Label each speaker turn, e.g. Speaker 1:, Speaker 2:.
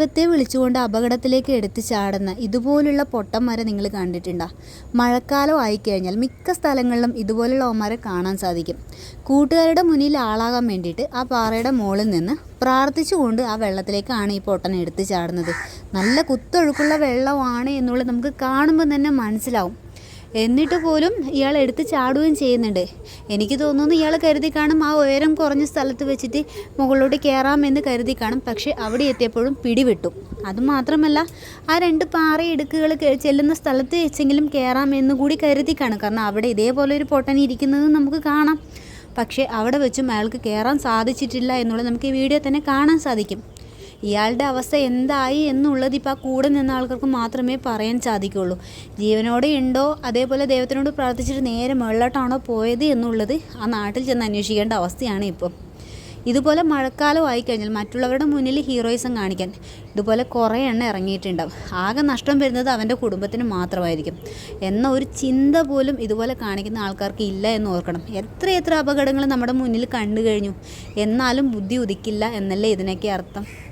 Speaker 1: ദൈവത്തെ വിളിച്ചുകൊണ്ട് അപകടത്തിലേക്ക് എടുത്തു ചാടുന്ന ഇതുപോലുള്ള പൊട്ടന്മാരെ നിങ്ങൾ കണ്ടിട്ടുണ്ടോ? മഴക്കാലം ആയിക്കഴിഞ്ഞാൽ മിക്ക സ്ഥലങ്ങളിലും ഇതുപോലുള്ള ഓമാരെ കാണാൻ സാധിക്കും. കൂട്ടുകാരുടെ മുന്നിൽ ആളാകാൻ വേണ്ടിയിട്ട് ആ പാറയുടെ മുകളിൽ നിന്ന് പ്രാർത്ഥിച്ചുകൊണ്ട് ആ വെള്ളത്തിലേക്കാണ് ഈ പൊട്ടൻ എടുത്തു ചാടുന്നത്. നല്ല കുത്തൊഴുക്കുള്ള വെള്ളമാണ് എന്നുള്ളത് നമുക്ക് കാണുമ്പോൾ തന്നെ മനസ്സിലാവും. എന്നിട്ട് പോലും ഇയാൾ എടുത്ത് ചാടുകയും ചെയ്യുന്നുണ്ട്. എനിക്ക് തോന്നുന്നു ഇയാൾ കരുതി കാണും ആ ഉയരം കുറഞ്ഞ സ്ഥലത്ത് വെച്ചിട്ട് മുകളിലോട്ട് കയറാമെന്ന് കരുതി കാണും. പക്ഷേ അവിടെ എത്തിയപ്പോഴും പിടിവിട്ടു. അതുമാത്രമല്ല ആ രണ്ട് പാറയിടുക്കുകൾ ചെല്ലുന്ന സ്ഥലത്ത് വെച്ചെങ്കിലും കയറാമെന്ന് കൂടി കരുതി കാണും. കാരണം അവിടെ ഇതേപോലെ ഒരു പൊട്ടൻ ഇരിക്കുന്നത് നമുക്ക് കാണാം. പക്ഷേ അവിടെ വെച്ചും അയാൾക്ക് കയറാൻ സാധിച്ചിട്ടില്ല എന്നുള്ളത് നമുക്ക് ഈ വീഡിയോ തന്നെ കാണാൻ സാധിക്കും. ഇയാളുടെ അവസ്ഥ എന്തായി എന്നുള്ളത് ഇപ്പോൾ ആ കൂടെ നിന്ന ആൾക്കാർക്ക് മാത്രമേ പറയാൻ സാധിക്കുള്ളൂ. ജീവനോടെ ഉണ്ടോ? അതേപോലെ ദൈവത്തിനോട് പ്രാർത്ഥിച്ചിട്ട് നേരെ മുകളിലോട്ടാണോ പോയത് എന്നുള്ളത് ആ നാട്ടിൽ ചെന്ന് അന്വേഷിക്കേണ്ട അവസ്ഥയാണ് ഇപ്പം. ഇതുപോലെ മഴക്കാലം ആയിക്കഴിഞ്ഞാൽ മറ്റുള്ളവരുടെ മുന്നിൽ ഹീറോയിസം കാണിക്കാൻ ഇതുപോലെ കുറേ എണ്ണം ഇറങ്ങിയിട്ടുണ്ടാവും. ആകെ നഷ്ടം വരുന്നത് അവന്റെ കുടുംബത്തിന് മാത്രമായിരിക്കും. എന്ന ഒരു ചിന്ത പോലും ഇതുപോലെ കാണിക്കുന്ന ആൾക്കാർക്ക് ഇല്ല എന്ന് ഓർക്കണം. എത്ര എത്ര അപകടങ്ങൾ നമ്മുടെ മുന്നിൽ കണ്ടു കഴിഞ്ഞു. എന്നാലും ബുദ്ധി ഉദിക്കില്ല എന്നല്ലേ ഇതിനൊക്കെ അർത്ഥം.